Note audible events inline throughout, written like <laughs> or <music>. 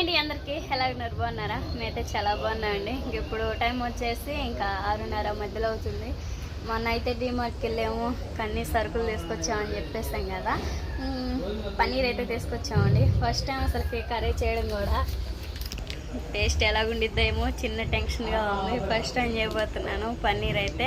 అండి అందరికీ. ఎలా ఉన్నారు? బాగున్నారా? మేమైతే చాలా బాగున్నామండి. ఇంక ఇప్పుడు టైం వచ్చేసి ఇంకా ఆరున్నర మధ్యలో అవుతుంది. మొన్న అయితే డిమార్ట్కి వెళ్ళాము. కన్నీ సరుకులు తీసుకొచ్చామని చెప్పేసాం కదా. పన్నీర్ అయితే తీసుకొచ్చామండి. ఫస్ట్ టైం అసలు కర్రీ చేయడం కూడా. టేస్ట్ ఎలాగుండిద్దేమో చిన్న టెన్షన్గా ఉంది. ఫస్ట్ టైం చేయబోతున్నాను పన్నీర్ అయితే.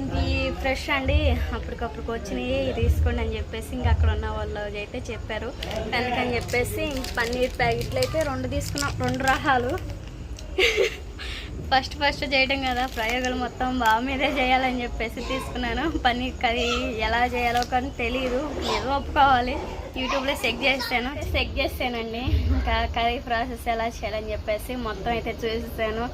ఇది ఫ్రెష్ అండి. అప్పటికప్పుడు వచ్చినాయి తీసుకోండి అని చెప్పేసి ఇంకా అక్కడ ఉన్న వాళ్ళు అయితే చెప్పారు. అందుకని చెప్పేసి పన్నీర్ ప్యాకెట్లు అయితే రెండు తీసుకున్నాం రెండు రకాలు. ఫస్ట్ ఫస్ట్ చేయడం కదా ప్రయోగాలు మొత్తం బాగా మీదే చేయాలని చెప్పేసి తీసుకున్నాను. పన్నీర్ కర్రీ ఎలా చేయాలో కానీ తెలియదు ఏదో ఒప్పుకోవాలి. యూట్యూబ్లో చెక్ చేస్తాను. చెక్ చేస్తానండి. ఇంకా కర్రీ ప్రాసెస్ ఎలా చేయాలని చెప్పేసి మొత్తం అయితే చూసేసాను.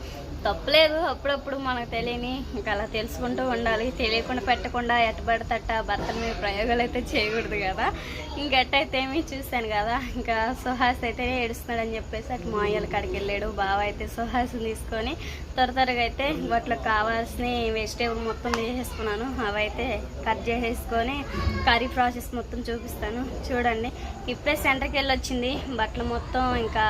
తప్పలేదు. అప్పుడప్పుడు మనకు తెలియని ఇంకా అలా తెలుసుకుంటూ ఉండాలి. తెలియకుండా పెట్టకుండా ఎట్టబడతట్ట భర్తల మీద ప్రయోగాలు అయితే చేయకూడదు కదా. ఇంకెట్టయితే ఏమీ చూశాను కదా. ఇంకా సుహాస్ అయితే ఏడుస్తున్నాడని చెప్పేసి అటు మాయల కాడికి వెళ్ళాడు. బావ అయితే సుహాస్ని తీసుకొని త్వర త్వరగా అయితే వాటిలో కావాల్సిన వెజిటేబుల్ మొత్తం వేసేసుకున్నాను అవైతే కట్ చేసేసుకొని కర్రీ ప్రాసెస్ మొత్తం చూపిస్తాను. చూడండి. ఇప్పుడే సెంటర్కి వెళ్ళి వచ్చింది బట్టలు మొత్తం ఇంకా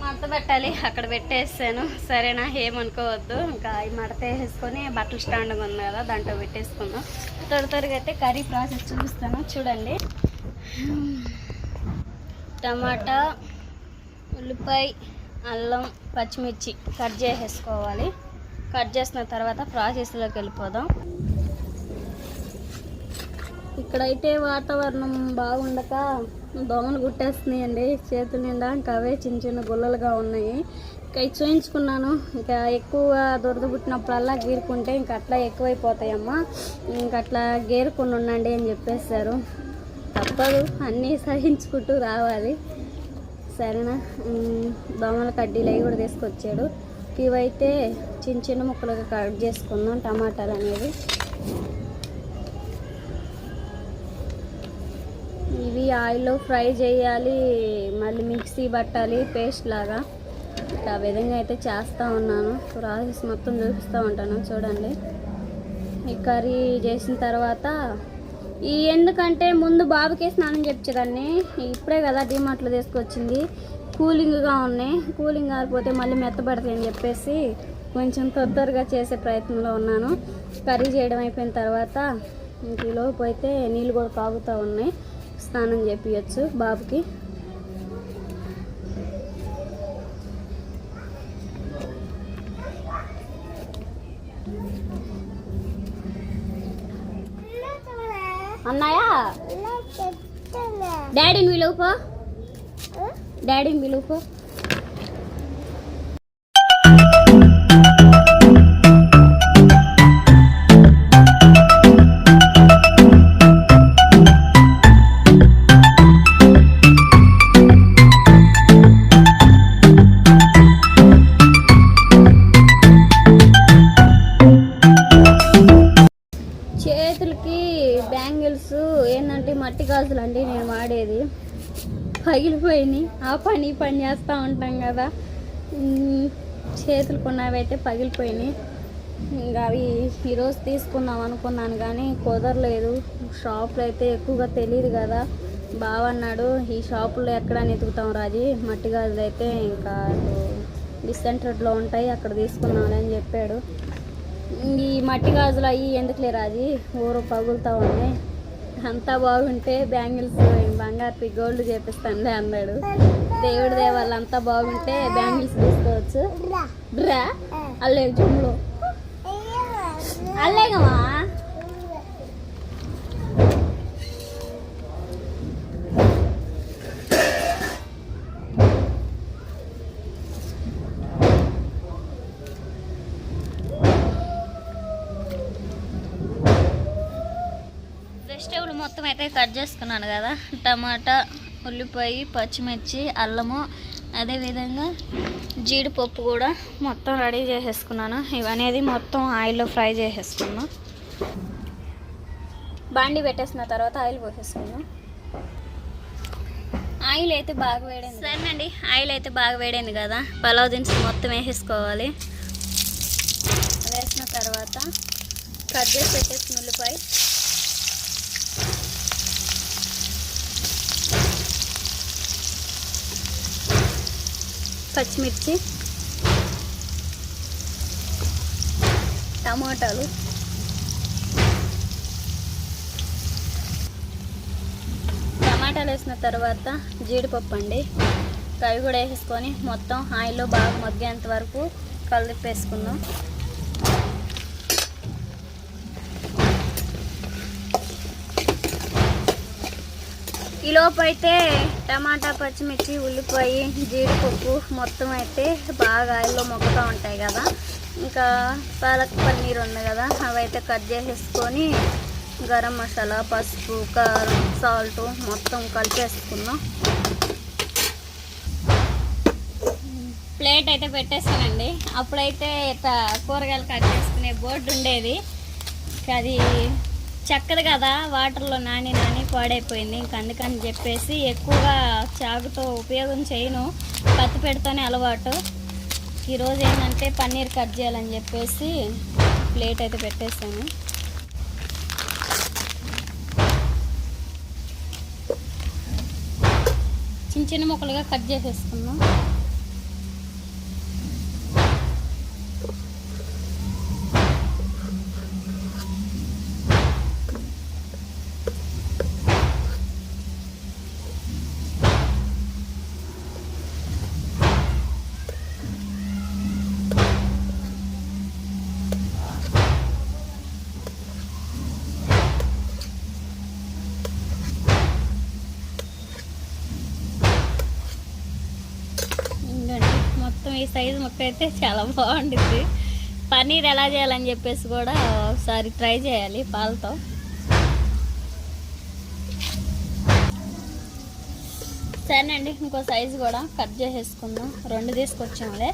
మడత పెట్టాలి అక్కడ పెట్టేసాను. సరేనా ఏమనుకోవద్దు. ఇంకా ఈ మడత వేసేసుకొని బట్టలు స్టాండ్ ఉంది కదా దాంట్లో పెట్టేసుకుందాం. త్వర త్వరగా అయితే కర్రీ ప్రాసెస్ చూపిస్తాను చూడండి. టమాటా ఉల్లిపాయ అల్లం పచ్చిమిర్చి కట్ చేసేసుకోవాలి. కట్ చేసిన తర్వాత ప్రాసెస్లోకి వెళ్ళిపోదాం. ఇక్కడైతే వాతావరణం బాగుండక దోమలు గుట్టేస్తున్నాయండి. చేతుల నిండా ఇంకా అవే చిన్న చిన్న గుల్లలుగా ఉన్నాయి. ఇంకా ఇది చూయించుకున్నాను. ఇంకా ఎక్కువ దురద పుట్టినప్పుడల్లా గీరుకుంటే ఇంకా అట్లా ఎక్కువైపోతాయమ్మా. ఇంకా అట్లా గీరుకుని ఉండండి అని చెప్పేశారు. తప్పదు. అన్నీ సహించుకుంటూ రావాలి. సరేనా? దోమల కడ్డీలు అవి కూడా తీసుకొచ్చాడు. ఇవైతే చిన్న చిన్న ముక్కలుగా కట్ చేసుకుందాం. టమాటాలు అనేది ఇవి ఆయిల్లో ఫ్రై చేయాలి మళ్ళీ మిక్సీ పట్టాలి పేస్ట్ లాగా. ఇట్లా ఆ విధంగా అయితే చేస్తూ ఉన్నాను. ప్రాసెస్ మొత్తం చూపిస్తూ ఉంటాను చూడండి. ఈ కర్రీ చేసిన తర్వాత ఈ ఎందుకంటే ముందు బాబుకే స్నానం చెప్పేదాన్ని ఇప్పుడే కదా డిమార్ట్లో తీసుకొచ్చింది. కూలింగ్గా ఉన్నాయి. కూలింగ్ ఆరిపోతే మళ్ళీ మెత్తబడతాయి అని చెప్పేసి కొంచెం తొందరగా చేసే ప్రయత్నంలో ఉన్నాను. కర్రీ చేయడం అయిపోయిన తర్వాత ఇంకలోపు లోపు అయితే నీళ్ళు కూడా కాగుతూ ఉన్నాయి. స్నానం చేపించచ్చు బాబుకి. అన్నాయా డాడీని విలువపో డాడీని విలువపో చేతులకి గాజులు అండి నేను వాడేది. పగిలిపోయినాయి ఆ పని పని చేస్తూ ఉంటాం కదా. చేతులు కొన్నవైతే అయితే పగిలిపోయినాయి. ఇంకా అవి ఈరోజు తీసుకుందాం అనుకున్నాను కానీ కుదరలేదు. షాపులు అయితే ఎక్కువగా తెలియదు కదా. బావన్నాడు ఈ షాపులో ఎక్కడ వెతుకుతాం రాజీ? మట్టి గాజులు అయితే ఇంకా డిసెంటర్లో ఉంటాయి అక్కడ తీసుకున్నాను అని చెప్పాడు. ఈ మట్టి గాజులు అవి ఎందుకులే రాజీ? ఊరు పగులుతూ ఉన్నాయి అంతా బాగుంటే బ్యాంగిల్స్ బంగారు గోల్డ్ చేపిస్తానులే అన్నాడు. దేవుడి దేవాళ్ళు అంతా బాగుంటే బ్యాంగిల్స్ తీసుకోవచ్చు. డ్రా అల్లే జుమ్ములు. అల్లేగమా వెజిటేబుల్ మొత్తం అయితే కట్ చేసుకున్నాను కదా. టమాటా ఉల్లిపాయ పచ్చిమిర్చి అల్లము అదేవిధంగా జీడిపప్పు కూడా మొత్తం రెడీ చేసేసుకున్నాను. ఇవనేది మొత్తం ఆయిల్లో ఫ్రై చేసేసుకున్నాను బాండి పెట్టేసిన తర్వాత ఆయిల్ పోసేసుకున్నాం. ఆయిల్ అయితే బాగా వేడింది. సరేనండి ఆయిల్ అయితే బాగా వేడింది కదా. పలావ్ దినుసులు మొత్తం వేసేసుకోవాలి. వేసిన తర్వాత కట్ చేసి పెట్టేసిన ఉల్లిపాయ. పచ్చిమిర్చి టమాటాలు. టమాటాలు వేసిన తర్వాత జీడిపప్పు అండి. అవి కూడా వేసేసుకొని మొత్తం ఆయిల్లో బాగా మగ్గేంత వరకు కలిపేసుకుందాం. ఈలోపు అయితే టమాటా పచ్చిమిర్చి ఉల్లిపాయ జీడిపప్పు మొత్తం అయితే బాగా ఆయిల్లో మొక్కుతూ ఉంటాయి కదా. ఇంకా పాలక్ పన్నీర్ ఉంది కదా అవైతే కట్ చేసేసుకొని గరం మసాలా పసుపు కారం సాల్ట్ మొత్తం కలిపేసుకుందాం. ప్లేట్ అయితే పెట్టేస్తానండి. అప్పుడైతే కూరగాయలు కట్ చేసుకునే బోర్డు ఉండేది. ఇంకా అది చక్కదు కదా వాటర్లో నాని నాని పాడైపోయింది. ఇంక అందుకని చెప్పేసి ఎక్కువగా చాకుతో ఉపయోగం చేయను. పత్తి పెడితేనే అలవాటు. ఈరోజు ఏంటంటే పన్నీర్ కట్ చేయాలని చెప్పేసి ప్లేట్ అయితే పెట్టేసాను చిన్న చిన్న ముక్కలుగా కట్ చేసేసుకున్నాం ఇంకండి మొత్తం ఈ సైజు ముక్క అయితే చాలా బాగుంటుంది పన్నీర్ ఎలా చేయాలని చెప్పేసి కూడా ఒకసారి ట్రై చేయాలి పాలతో. సరేనండి ఇంకో సైజు కూడా కట్ చేసేసుకుందాం. రెండు తీసుకొచ్చాములే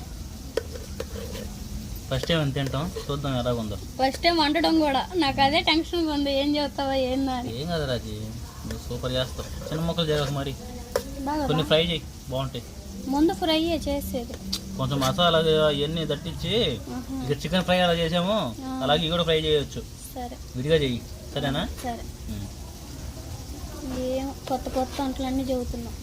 ఫస్ట్ టైం తింటాం? చూద్దాం ఎలా ఉందో ఫస్ట్ టైం వండడం కూడా. నాకు అదే టెన్షన్ ఉంది. ఏం చెప్తావా ఏందా ఏం కదా రాజీ నువ్వు సూపర్ చేస్తావు. చిన్న మొక్కలు చేయకు మరి. కొన్ని ఫ్రై చేయి. బాగుంటాయి. ముందు ఫ్రై చేసేది. కొంచెం మసాలా ఇవన్నీ దట్టించి ఆహా. ఇక చికెన్ ఫ్రై అలా చేసాము. అలాగే ఇవి కూడా ఫ్రై చేయొచ్చు. సరే. విడిగా చెయ్యి. సరేనా? సరే. ఏం కొత్త కొత్త వంటలన్నీ చెబుతున్నాం.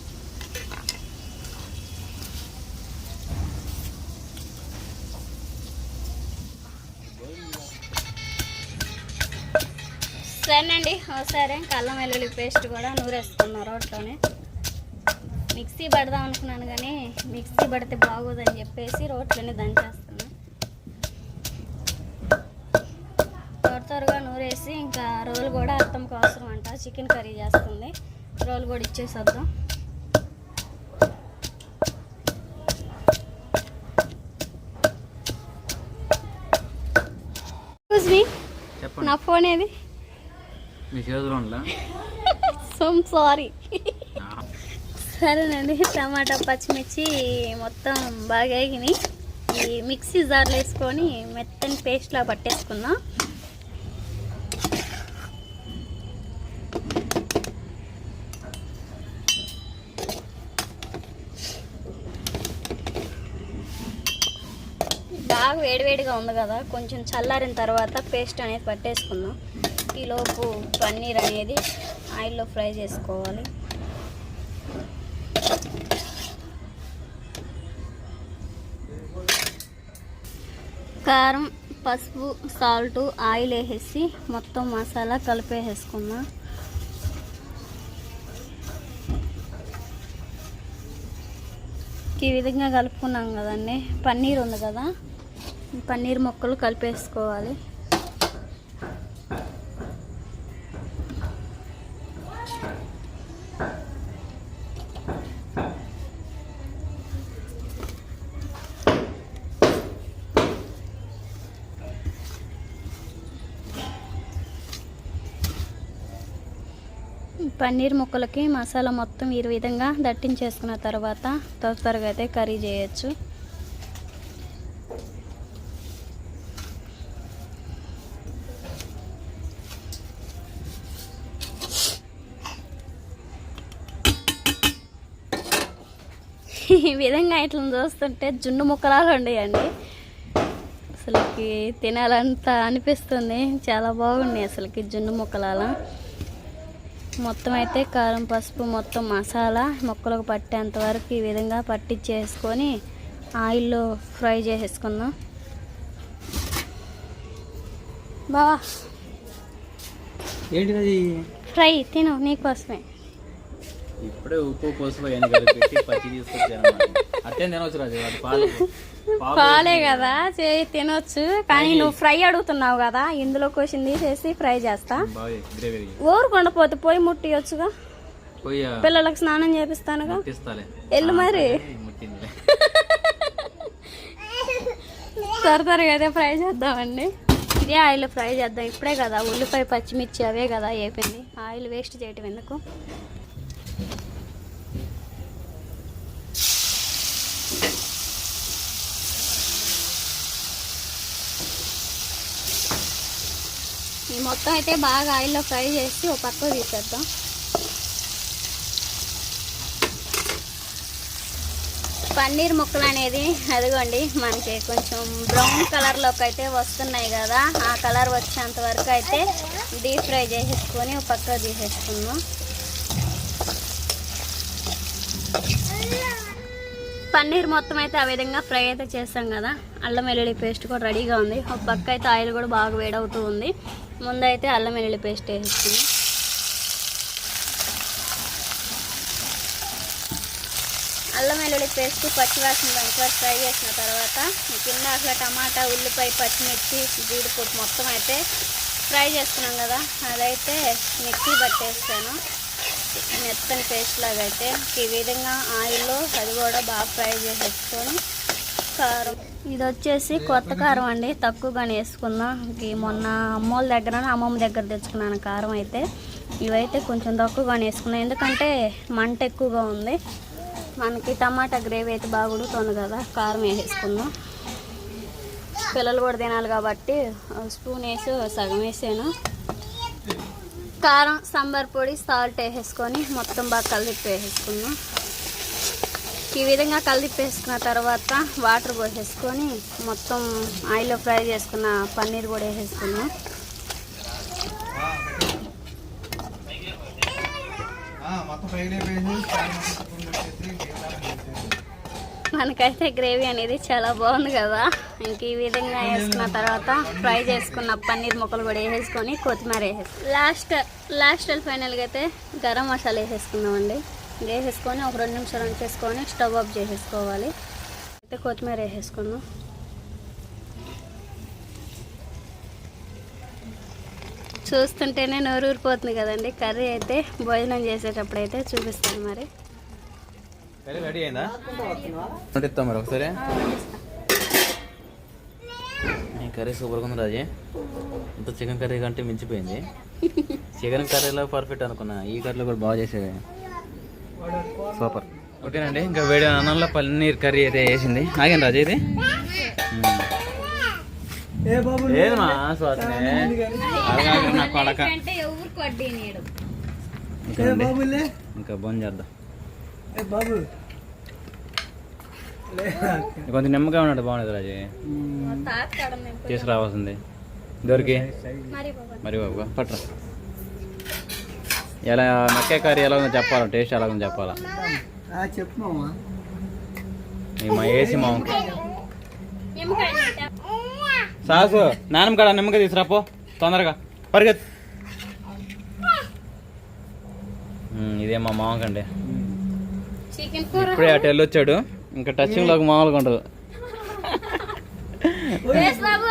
సరేనండి. ఒకసారి అల్లం వెల్లుల్లి పేస్ట్ కూడా నూరేసుకున్నాం రోట్లోనే. మిక్సీ పడదాం అనుకున్నాను కానీ మిక్సీ పడితే బాగోదని చెప్పేసి రోట్లోనే దంచేస్తున్నా. త్వర త్వరగా నూరేసి ఇంకా రోల్ కూడా అర్థంకి అవసరం అంట చికెన్ కర్రీ చేస్తుంది. రోల్ కూడా ఇచ్చేసొద్దాం. నా ఫోన్ ఏది? మీ చేతిలో ఉండలా సోమ్ సారీ సరేనండి టమాటా పచ్చిమిర్చి మొత్తం బాగా ఎగినాయి ఈ మిక్సీ జార్లో వేసుకొని మెత్తని పేస్ట్లా పట్టేసుకుందాం. బాగా వేడివేడిగా ఉంది కదా కొంచెం చల్లారిన తర్వాత పేస్ట్ అనేది పట్టేసుకుందాం. ఈలోపు పన్నీర్ అనేది ఆయిల్లో ఫ్రై చేసుకోవాలి. కారం పసుపు సాల్ట్ ఆయిల్ వేసేసి మొత్తం మసాలా కలిపేసేసుకుందాం ఈ విధంగా కలుపుకున్నాం కదండి. పన్నీర్ ఉంది కదా పన్నీర్ ముక్కలు కలిపేసుకోవాలి. పన్నీర్ ముక్కలకి మసాలా మొత్తం ఈ విధంగా దట్టించేసుకున్న తర్వాత త్వర త్వరగా అయితే కర్రీ చేయొచ్చు. ఈ విధంగా ఇట్లా చూస్తుంటే జున్ను ముక్కలాలు ఉండేయండి. అసలుకి తినాలంత అనిపిస్తుంది. చాలా బాగున్నాయి అసలుకి జున్ను ముక్కలాల. మొత్తం అయితే కారం పసుపు మొత్తం మసాలా మొక్కలకు పట్టేంత వరకు ఈ విధంగా పట్టించేసుకొని ఆయిల్లో ఫ్రై చేసేసుకుందాం. బావా. ఏంటిది ఫ్రై తిను నీకోసమే ఇప్పుడే ఉప్పు పసుపు అవన్నీ కలిపి పచ్చి తీసుకొచ్చాను అట్టే తినవచ్చు రాజు పాలు. <laughs> పాలు కదా చే తినొచ్చు. కానీ నువ్వు ఫ్రై అడుగుతున్నావు కదా ఇందులో కొంచెం తీసేసి ఫ్రై చేస్తా. ఊరుకుండా పోతే పొయ్యి ముట్టియొచ్చుగా. పోయి పిల్లలకు స్నానం చేపిస్తానుగా. ఎల్లు మరి? త్వర <laughs> త్వరగా అయితే ఫ్రై చేద్దామండి. ఇదే ఆయిల్ ఫ్రై చేద్దాం. ఇప్పుడే కదా ఉల్లిపాయ పచ్చిమిర్చి అవే కదా వేపింది ఆయిల్ వేస్ట్ చేయటం ఎందుకు? మొత్తం అయితే బాగా ఆయిల్లో ఫ్రై చేసి ఒక పక్క తీసేద్దాం. పన్నీర్ ముక్కలు అనేది అదిగోండి మనకి కొంచెం బ్రౌన్ కలర్లోకి అయితే వస్తున్నాయి కదా ఆ కలర్ వచ్చేంత వరకు అయితే డీప్ ఫ్రై చేసేసుకొని ఒక పక్క తీసేసుకుందాం. పన్నీర్ మొత్తం అయితే ఆ విధంగా ఫ్రై అయితే చేస్తాం కదా అల్లం వెల్లుల్లి పేస్ట్ కూడా రెడీగా ఉంది ఒక పక్క అయితే ఆయిల్ కూడా బాగా వేడవుతూ ఉంది. ముందైతే అల్లం వెల్లుల్లి పేస్ట్ వేసేసుకున్నాం. అల్లం వెల్లుల్లి పేస్ట్ పచ్చివాసన దాంట్లో ఫ్రై చేసిన తర్వాత కింద అసలు టమాటా ఉల్లిపాయ పచ్చిమిర్చి జీడిపప్పు మొత్తం అయితే ఫ్రై చేసుకున్నాం కదా అదైతే మిక్సీ పట్టేస్తాను. మెత్తని పేస్ట్ లాగా అయితే ఈ విధంగా ఆయిల్లో అది కూడా బాగా ఫ్రై చేసేసుకొని కారం ఇది వచ్చేసి కొత్త కారం అండి. తక్కువగానే వేసుకుందాం. మొన్న అమ్మోళ్ళ దగ్గర అమ్మమ్మ దగ్గర తెచ్చుకున్నాను కారం అయితే. ఇవైతే కొంచెం తక్కువగానే వేసుకున్నాను. ఎందుకంటే మంట ఎక్కువగా ఉంది. మనకి టమాటా గ్రేవీ అయితే బాగుడుతుంది కదా కారం వేసేసుకుందాం. పిల్లలు కూడా తినాలి కాబట్టి స్పూన్ వేసి సగం వేసాను. కారం సాంబార్ పొడి సాల్ట్ వేసేసుకొని మొత్తం బాగా కలిపి వేసేసుకుందాం. ఈ విధంగా కలిపి వేసుకున్న తర్వాత వాటర్ పోసేసుకొని మొత్తం ఆయిల్లో ఫ్రై చేసుకున్న పన్నీర్ కూడా వేసేసుకున్నాం మనకైతే గ్రేవీ అనేది చాలా బాగుంది కదా. ఇంక ఈ విధంగా వేసుకున్న తర్వాత ఫ్రై చేసుకున్న పన్నీర్ ముక్కలు కూడా వేసేసుకొని కొత్తిమీర వేసేసి లాస్ట్ లాస్ట్ ఫైనల్గా అయితే గరం మసాలా వేసేసుకుందామండి. వేసేసుకొని ఒక రెండు నిమిషాలు ఉంచేసుకొని స్టవ్ ఆఫ్ చేసేసుకోవాలి. అయితే కొత్తిమీర వేసేసుకుందాం. చూస్తుంటేనే నోరు ఊరిపోతుంది కదండి. కర్రీ అయితే భోజనం చేసేటప్పుడు అయితే చూపిస్తాను మరి. కర్రీ రెడీ అయిందా? వండిస్తాం మరి ఒకసారి. కర్రీ సూపర్గా ఉంది రాజీ. ఇంత చికెన్ కర్రీ కంటే మించిపోయింది. <laughs> చికెన్ కర్రీలో పర్ఫెక్ట్ అనుకున్నా. ఈ కర్రీలో కూడా బాగా చేసేది. సూపర్. ఓకేనండి ఇంకా వేడి అన్నంలో పన్నీర్ కర్రీ అయితే వేసింది. ఆగాను రాజు ఇది? ఏమా స్వాతినే? నా కొడక. ఇంకా బంద్ చేద్దాం. కొంచెం నిమ్మకాయ ఉన్నాడు బాగుండదు రాజీ. తీసుకురావాల్సింది. దొరికి మరి బాబా. మరి బాబు పట్రా ఎలా నక్కే కర్రీ ఎలా ఉందో చెప్పాలా? టేస్ట్ ఎలా ఉందో చెప్పాలా చెప్పు మామా. ఈ మా ఏసి మా. సాసు నాన్నమ్మ కాడ నిమ్మకాయ తీసుకురాపో తొందరగా. పరిగెత్ ఉమ్, ఇదే మా మామకండి ఇప్పుడే అటు వెళ్ళొచ్చాడు. ఇంకా టచింగ్లోకి మామూలుగా ఉండదు. బాబు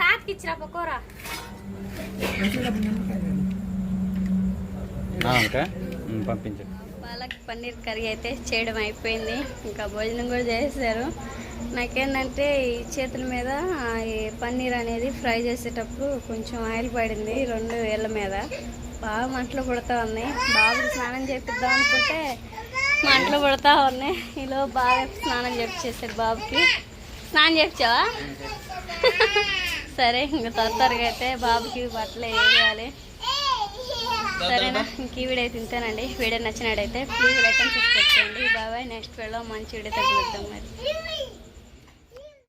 తాతకి కూర. ఇంకా? పాలక్ పన్నీర్ కర్రీ అయితే చేయడం అయిపోయింది. ఇంకా భోజనం కూడా చేశారు నాకేంటంటే ఈ చేతుల మీద ఈ పన్నీర్ అనేది ఫ్రై చేసేటప్పుడు కొంచెం ఆయిల్ పడింది రెండు వేళ్ళ మీద. బాగా మంటలు పుడతా ఉన్నాయి. బాబుకి స్నానం చేపిద్దాం అనుకుంటే మంటలు పుడతా ఉన్నాయి. ఈలో బాగా స్నానం చేపించేసారు బాబుకి. స్నానం చేపించావా <laughs> సరే ఇంకా త్వర త్వరగా అయితే బాబుకి బట్టలు వేయాలి. సరేనా? ఇంక ఈ వీడియో అయితే ఇంతేనండి వీడియో నచ్చినట్టయితే ప్లీజ్ లైక్ అండ్ సబ్స్క్రైబ్ చేయండి. బాబాయ్ నెక్స్ట్ వీడియో మంచి వీడియో తగ్గుతాం మరి.